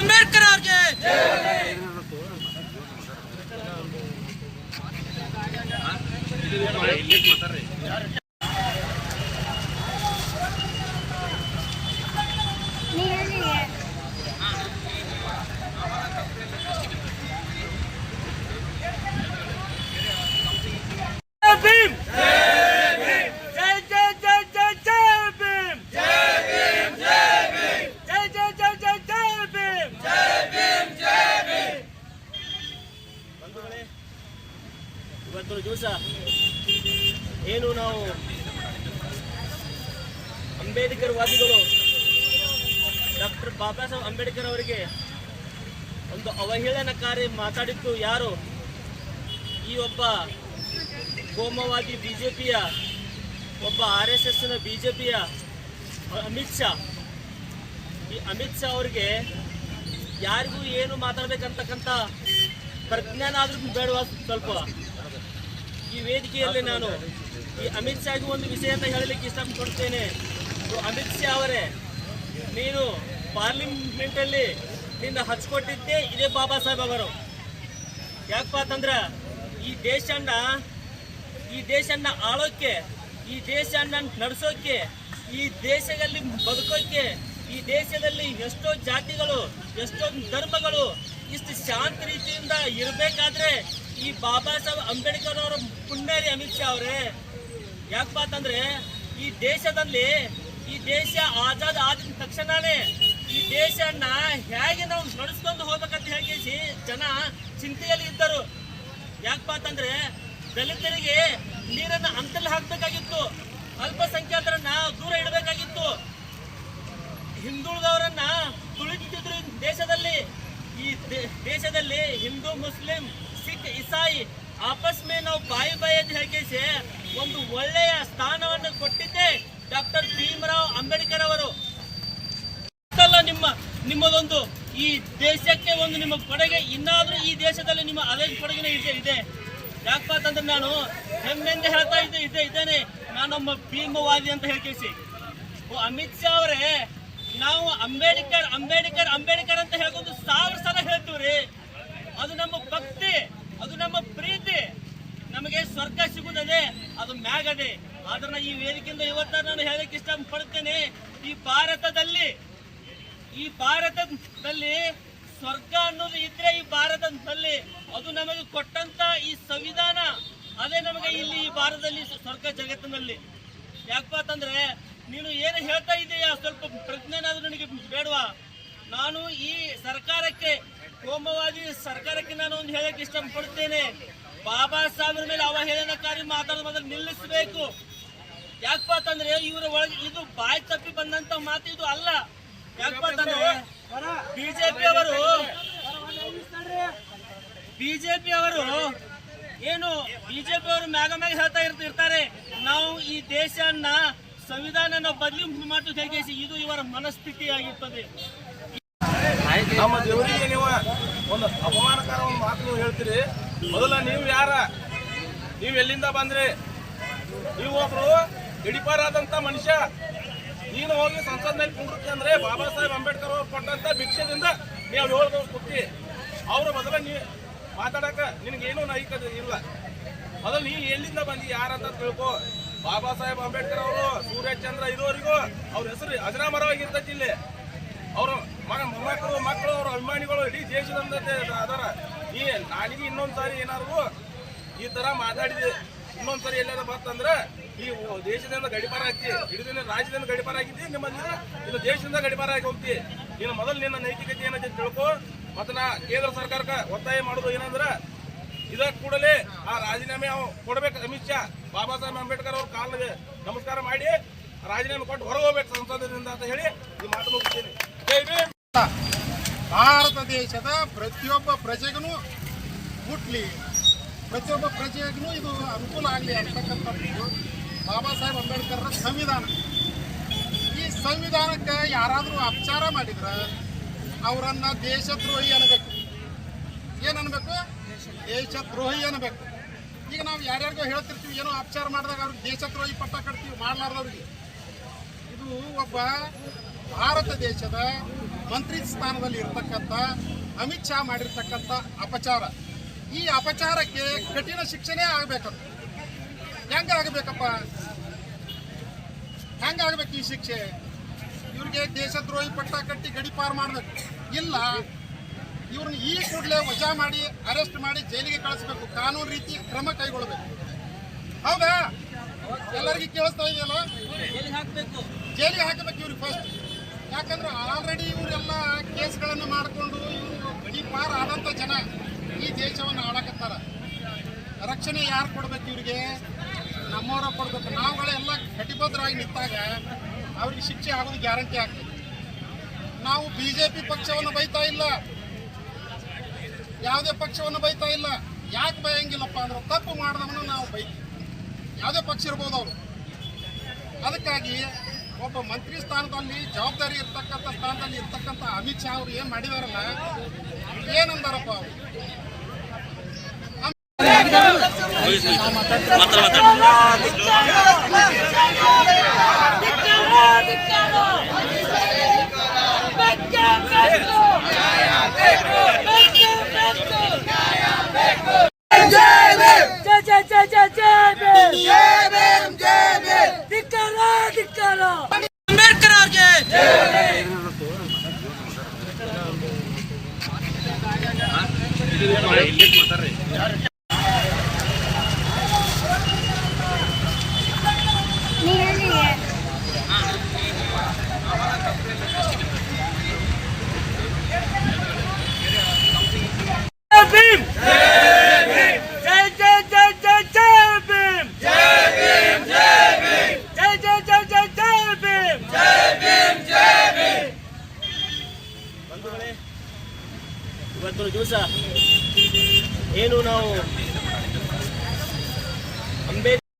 अंबेडकर ಇವತ್ತಿನ ದಿವಸ ಏನು ನಾವು ಅಂಬೇಡ್ಕರ್ ವಾದಿಗಳು ಡಾಕ್ಟರ್ ಬಾಬಾ ಸಾಹೇಬ್ ಅಂಬೇಡ್ಕರ್ ಅವರಿಗೆ ಒಂದು ಅವಹೇಳನಕಾರಿ ಮಾತಾಡಿದ್ದು ಯಾರು? ಈ ಒಬ್ಬ ಕೋಮವಾದಿ ಪಿಯ ಒಬ್ಬ ಆರ್ ಎಸ್ ಎಸ್ನ ಪಿಯ ಅಮಿತ್ ಶಾ. ಈ ಅಮಿತ್ ಶಾ ಅವರಿಗೆ ಯಾರಿಗೂ ಏನು ಮಾತಾಡ್ಬೇಕಂತಕ್ಕಂಥ ಪ್ರಜ್ಞಾನ ಆದ್ರೂ ಬೇಡವಾ ಸ್ವಲ್ಪ? ಈ ವೇದಿಕೆಯಲ್ಲಿ ನಾನು ಈ ಅಮಿತ್ ಶಾಗೆ ಒಂದು ವಿಷಯನ ಹೇಳಲಿಕ್ಕೆ ಇಷ್ಟಪಡ್ತೇನೆ. ಅಮಿತ್ ಶಾ ಅವರೇ. ನೀನು ಪಾರ್ಲಿಮೆಂಟಲ್ಲಿ ನಿನ್ನ ಹಚ್ಕೊಟ್ಟಿದ್ದೆ ಇದೇ ಬಾಬಾ ಸಾಹೇಬ್ ಅವರು. ಯಾಕಪ್ಪ ಅಂತಂದ್ರೆ ಈ ದೇಶನ ಈ ದೇಶನ ಆಳೋಕ್ಕೆ ಈ ದೇಶನ ನಡೆಸೋಕೆ, ಈ ದೇಶದಲ್ಲಿ ಬದುಕೋಕೆ, ಈ ದೇಶದಲ್ಲಿ ಎಷ್ಟೋ ಜಾತಿಗಳು, ಎಷ್ಟೋ ಧರ್ಮಗಳು ಇಷ್ಟು ಶಾಂತ ರೀತಿಯಿಂದ ಇರಬೇಕಾದ್ರೆ ಈ ಬಾಬಾ ಸಾಹೇಬ್ ಅಂಬೇಡ್ಕರ್ ಅವರ ಪುಣ್ಯರಿ ಅಮಿತ್ ಶಾ ಅವರೇ. ಯಾಕಪ್ಪ ಅಂತಂದ್ರೆ ಈ ದೇಶದಲ್ಲಿ, ಈ ದೇಶ ಆಜಾದ್ ಆದ ತಕ್ಷಣನೇ ಈ ದೇಶನ್ನ ಹೇಗೆ ನಾವು ನಡೆಸ್ಕೊಂಡು ಹೋಗ್ಬೇಕಂತ ಹೇಳಿ ಜನ ಚಿಂತೆಯಲ್ಲಿ ಇದ್ದರು. ಯಾಕಪ್ಪ ಅಂತಂದ್ರೆ ದಲಿತರಿಗೆ ನೀರನ್ನ ಅಂತಲ್ಲಿ ಹಾಕ್ಬೇಕಾಗಿತ್ತು, ಅಲ್ಪಸಂಖ್ಯಾತರನ್ನ ದೂರ ಇಡಬೇಕಾಗಿತ್ತು. ಹಿಂದುಳಿದವರನ್ನ ತುಳಿತಿದ್ರು ದೇಶದಲ್ಲಿ. ಈ ದೇಶದಲ್ಲಿ ಹಿಂದೂ, ಮುಸ್ಲಿಂ ಸಿಖ್ ಇಸಾಯಿ ಆಪಸ್ ಮೇ ನಾವು ಬಾಯಿ ಅಂತ ಹೇಳಿಸಿ ಒಂದು ಒಳ್ಳೆಯ ಸ್ಥಾನವನ್ನು ಕೊಟ್ಟಿದ್ದೆ ಡಾಕ್ಟರ್ ಭೀಮರಾವ್ ಅಂಬೇಡ್ಕರ್ ಅವರು. ನಿಮ್ಮ, ನಿಮ್ಮದೊಂದು ಈ ದೇಶಕ್ಕೆ ಒಂದು ನಿಮ್ಮ ಕೊಡುಗೆ, ಇನ್ನಾದ್ರೂ ಈ ದೇಶದಲ್ಲಿ ನಿಮ್ಮ ಅದೇ ಕೊಡುಗೆನೇ ಇದೆ ಇದೆ. ಯಾಕಪ್ಪ ಅಂತಂದ್ರೆ ನಾನು ಹೆಮ್ಮೆಂದು ಹೇಳ್ತಾ ಇದ್ದೆ ಇದ್ದೆ ಇದ್ದೇನೆ. ನಾನೊಬ್ಬ ಭೀಮವಾದಿ ಅಂತ ಹೇಳ್ಕೇಸಿ ಓ, ಅಮಿತ್ ಶಾ ಅವರೇ, ನಾವು ಅಂಬೇಡ್ಕರ್ ಅಂಬೇಡ್ಕರ್ ಅಂಬೇಡ್ಕರ್ ಅಂತ ಹೇಳ್ಕೊಂಡು ಸಾವಿರ ಸಲ ಹೇಳ್ತೀವ್ರಿ. ಅದು ನಮ್ಮ ಭಕ್ತಿ. ಅದು ನಮ್ಮ ಪ್ರೀತಿ. ನಮಗೆ ಸ್ವರ್ಗ ಸಿಗುತ್ತದೆ, ಅದು ಮ್ಯಾಗದೆ. ಆದ್ರೆ ಈ ವೇದಿಕೆಯಿಂದ ಇವತ್ತ ನಾನು ಹೇಳಕ್ಕೆ ಇಷ್ಟಪಡ್ತೇನೆ, ಈ ಭಾರತದಲ್ಲಿ ಈ ಭಾರತದಲ್ಲಿ ಸ್ವರ್ಗ ಅನ್ನೋದು ಇದ್ರೆ ಈ ಭಾರತದಲ್ಲಿ ಅದು ನಮಗೆ ಕೊಟ್ಟಂತ ಈ ಸಂವಿಧಾನ. ಅದೇ ನಮಗೆ ಇಲ್ಲಿ ಈ ಭಾರತದಲ್ಲಿ ಸ್ವರ್ಗ ಜಗತ್ತಿನಲ್ಲಿ. ಯಾಕಪ್ಪ ಅಂತಂದ್ರೆ ನೀನು ಏನು ಹೇಳ್ತಾ ಇದೀಯ? ಸ್ವಲ್ಪ ಪ್ರಜ್ಞೆನಾದ್ರೂ ನನಗೆ ಬೇಡವಾ? ನಾನು ಈ ಸರ್ಕಾರಕ್ಕೆ ಕೋಮವಾದಿ ಸರ್ಕಾರಕ್ಕೆ ನಾನು ಒಂದು ಹೇಳಕ್ ಇಷ್ಟಪಡ್ತೇನೆ. ಬಾಬಾ ಸಾಹೇಬ್ರ ಮೇಲೆ ಅವಹೇಳನಕಾರಿ ಮಾತಾಡೋದು ಮೊದಲು ನಿಲ್ಲಿಸಬೇಕು. ಯಾಕಪ್ಪ ಅಂತಂದ್ರೆ ಇವರ ಒಳಗೆ ಇದು ಬಾಯಿ ತಪ್ಪಿ ಬಂದಂತ ಮಾತು ಇದು ಅಲ್ಲ. ಯಾಕಪ್ಪ ಅಂತಂದ್ರೆ ಬಿಜೆಪಿ ಅವರು ಬಿಜೆಪಿ ಅವರು ಏನು ಬಿಜೆಪಿ ಅವರು ಮ್ಯಾಗ ಮ್ಯಾಗ ಹೇಳ್ತಾ ಇರ್ತಿರ್ತಾರೆ ನಾವು ಈ ದೇಶನ ಸಂವಿಧಾನ ಬದಲಿ ಮಾಡಿ ಇದು ಇವರ ಮನಸ್ಥಿತಿ ಆಗಿರ್ತದೆ ನಮ್ಮ ದೇವರಿಗೆ ನೀವು ಒಂದು ಅಪಮಾನಕರ ಒಂದು ಮಾತು ನೀವು ಹೇಳ್ತೀರಿ. ಮೊದಲ ನೀವು ಯಾರ? ನೀವು ಎಲ್ಲಿಂದ ಬಂದ್ರಿ? ನೀವು ಒಬ್ರು ಗಡಿಪಾರಾದಂತ ಮನುಷ್ಯ. ನೀನು ಹೋಗಿ ಸಂಸತ್ನಲ್ಲಿ ಕುಂಡ್ರಿ ಅಂದ್ರೆ ಬಾಬಾ ಸಾಹೇಬ್ ಅಂಬೇಡ್ಕರ್ ಅವ್ರು ಕೊಟ್ಟಂತ ಭಿಕ್ಷದಿಂದ ನೀವು ಹೇಳ್ದು ಕುತ್ತಿ ಅವ್ರ ಮೊದಲ ನೀ ಮಾತಾಡಕ ನಿನಗೇನು ನೈತಿಕತೆ ಇಲ್ಲ. ಮೊದಲು ನೀ ಎಲ್ಲಿಂದ ಬಂದಿ ಯಾರಂತ ತಿಳ್ಕೊ. ಬಾಬಾ ಸಾಹೇಬ್ ಅಂಬೇಡ್ಕರ್ ಅವರು ಸೂರ್ಯಚಂದ್ರ ಇರೋರಿಗೂ ಅವ್ರ ಹೆಸರು ಅಜರಾಮರವಾಗಿರ್ತೈತಿ ಇಲ್ಲಿ. ಅವರು ಮೊಮ್ಮಕ್ಕಳು, ಮಕ್ಕಳು, ಅವ್ರ ಅಭಿಮಾನಿಗಳು ಇಡೀ ದೇಶದಂತೆ ಅದರ ಈ ನಾಲಿಗೆ ಇನ್ನೊಂದ್ಸಾರಿ ಏನಾದ್ರು ಈ ತರ ಮಾತಾಡಿದೆ ಇನ್ನೊಂದ್ಸರಿ ಎಲ್ಲಾರ ಬಂತಂದ್ರೆ ಈ ದೇಶದಿಂದ ಗಡಿಪಾರ ಆಗ್ತಿ ಇಡೀ ರಾಜ್ಯದಿಂದ ಗಡಿಪಾರ ಆಗಿದ್ದಿ ನಿಮ್ಮ ಇನ್ನು ದೇಶದಿಂದ ಗಡಿಪಾರ ಆಗಿ ಹೋಗ್ತಿ ಇನ್ನು ಮೊದಲು ನಿನ್ನ ನೈತಿಕತೆ ಏನಂತ ತಿಳ್ಕೊ, ಮತ್ತ ನಾ ಕೇಂದ್ರ ಸರ್ಕಾರಕ್ಕೆ ಒತ್ತಾಯ ಮಾಡೋದು ಏನಂದ್ರೆ, ಇದ ಕೂಡಲೇ ಆ ರಾಜೀನಾಮೆ ಕೊಡ್ಬೇಕು ಅಮಿತ್ ಶಾ, ಬಾಬಾ ಸಾಹೇಬ್ ಅಂಬೇಡ್ಕರ್ ಅವ್ರ ಕಾಲಿಗೆ ನಮಸ್ಕಾರ ಮಾಡಿ, ರಾಜೀನಾಮೆ ಕೊಟ್ಟು ಹೊರಗೆ ಹೋಗ್ಬೇಕು ಸಂಸದರಿಂದ ಅಂತ ಹೇಳಿ ಈ ಮಾತು ಮುಗಿಸ್ತೀನಿ. ಭಾರತ ದೇಶದ ಪ್ರತಿಯೊಬ್ಬ ಪ್ರಜೆಗೂ ಮುಟ್ಲಿ ಪ್ರತಿಯೊಬ್ಬ ಪ್ರಜೆಗೂ ಇದು ಅನುಕೂಲ ಆಗಲಿ ಅಂತಕ್ಕಂಥದ್ದು ಬಾಬಾ ಸಾಹೇಬ್ ಅಂಬೇಡ್ಕರ್ ಸಂವಿಧಾನ. ಈ ಸಂವಿಧಾನಕ್ಕೆ ಯಾರಾದರೂ ಅಪಚಾರ ಮಾಡಿದ್ರೆ ಅವರನ್ನು ದೇಶದ್ರೋಹಿ ಅನ್ನಬೇಕು. ಏನು ಅನ್ನಬೇಕು ದೇಶದ್ರೋಹಿ ಅನ್ನಬೇಕು. ಈಗ ನಾವು ಯಾರ್ಯಾರಿಗೋ ಹೇಳ್ತಿರ್ತೀವಿ, ಏನೋ ಅಪಚಾರ ಮಾಡಿದಾಗ ಅವ್ರಿಗೆ ದೇಶದ್ರೋಹಿ ಪಟ್ಟ ಕಟ್ತೀವಿ, ಮಾಡ್ಲಾರ್ದವ್ರಿಗೆ. ಇದು ಒಬ್ಬ ಭಾರತ ದೇಶದ ಮಂತ್ರಿ ಸ್ಥಾನದಲ್ಲಿ ಇರ್ತಕ್ಕಂಥ ಅಮಿತ್ ಶಾ ಮಾಡಿರ್ತಕ್ಕಂಥ ಅಪಚಾರ. ಈ ಅಪಚಾರಕ್ಕೆ ಕಠಿಣ ಶಿಕ್ಷೆನೇ ಆಗ್ಬೇಕು ಹೆಂಗ ಆಗ್ಬೇಕಪ್ಪ? ಹೆಂಗ ಆಗ್ಬೇಕು ಈ ಶಿಕ್ಷೆ? ಇವ್ರಿಗೆ ದೇಶದ್ರೋಹಿ ಪಟ್ಟ ಕಟ್ಟಿ ಗಡಿಪಾರು ಮಾಡ್ಬೇಕು. ಇಲ್ಲ ಇವ್ರನ್ನ ಈ ಕೂಡಲೇ ವಜಾ ಮಾಡಿ, ಅರೆಸ್ಟ್ ಮಾಡಿ ಜೈಲಿಗೆ ಕಳಿಸ್ಬೇಕು. ಕಾನೂನು ರೀತಿ ಕ್ರಮ ಕೈಗೊಳ್ಬೇಕು ಹೌದಾ? ಎಲ್ಲರಿಗೂ ಕೇಳಿಸ್ತಾ ಇದೆಯಲ್ಲ? ಜೈಲಿಗೆ ಹಾಕಬೇಕು. ಇವ್ರಿಗೆ ಫಸ್ಟ್ ಯಾಕಂದ್ರೆ ಆಲ್ರೆಡಿ ಇವರೆಲ್ಲ ಕೇಸ್ಗಳನ್ನು ಮಾಡಿಕೊಂಡು ಇವರು ಈ ಪಾರ ಆದಂಥ ಜನ ಈ ದೇಶವನ್ನು ಆಳಕತ್ತಾರ. ರಕ್ಷಣೆ ಯಾರು ಕೊಡ್ಬೇಕು ಇವ್ರಿಗೆ? ನಮ್ಮವರ ಕೊಡ್ಬೇಕು. ನಾವುಗಳೆಲ್ಲ ಕಟಿಬದ್ಧರಾಗಿ ನಿಂತಾಗ ಅವ್ರಿಗೆ ಶಿಕ್ಷೆ ಆಗೋದು ಗ್ಯಾರಂಟಿ ಆಗ್ತದೆ. ನಾವು ಬಿ ಜೆ ಪಿ ಪಕ್ಷವನ್ನು ಬೈತಾ ಇಲ್ಲ. ಯಾವುದೇ ಪಕ್ಷವನ್ನು ಬೈತಾ ಇಲ್ಲ. ಯಾಕೆ ಬಯಂಗಿಲ್ಲಪ್ಪ ಅಂದ್ರೆ ತಪ್ಪು ಮಾಡಿದವನು ನಾವು ಬೈತೀವಿ. ಯಾವುದೇ ಪಕ್ಷ ಇರ್ಬೋದು ಅವರು. ಅದಕ್ಕಾಗಿ ಒಬ್ಬ ಮಂತ್ರಿ ಸ್ಥಾನದಲ್ಲಿ, ಜವಾಬ್ದಾರಿ ಇರ್ತಕ್ಕಂಥ ಸ್ಥಾನದಲ್ಲಿ ಇರ್ತಕ್ಕಂಥ ಅಮಿತ್ ಶಾ ಅವರು ಏನ್ ಮಾಡಿದಾರಲ್ಲ, ಏನಂದಾರಪ್ಪ ಅವರು? ಜೈ ಜೈ ಜೈ ಜೈ ಜೈ ಭೀಮ್. ಧಿಕ್ಕಾರ ಧಿಕ್ಕಾರ ಅಂಬೇಡ್ಕರ್ ಅವ್ರಿಗೆ ಜೈ ಭೀಮ್ ಜೈ ಜೈ ಜೈ ಜೈ ಜೈ ಭೀಮ್ ಜೈ ಜೈ ಜೈ ಜೈ ಜೈ ಭೀಮ್ ಬಂಧುಗಳೇ ಇವತ್ತಿನ ದಿವಸ ಏನು ನಾವು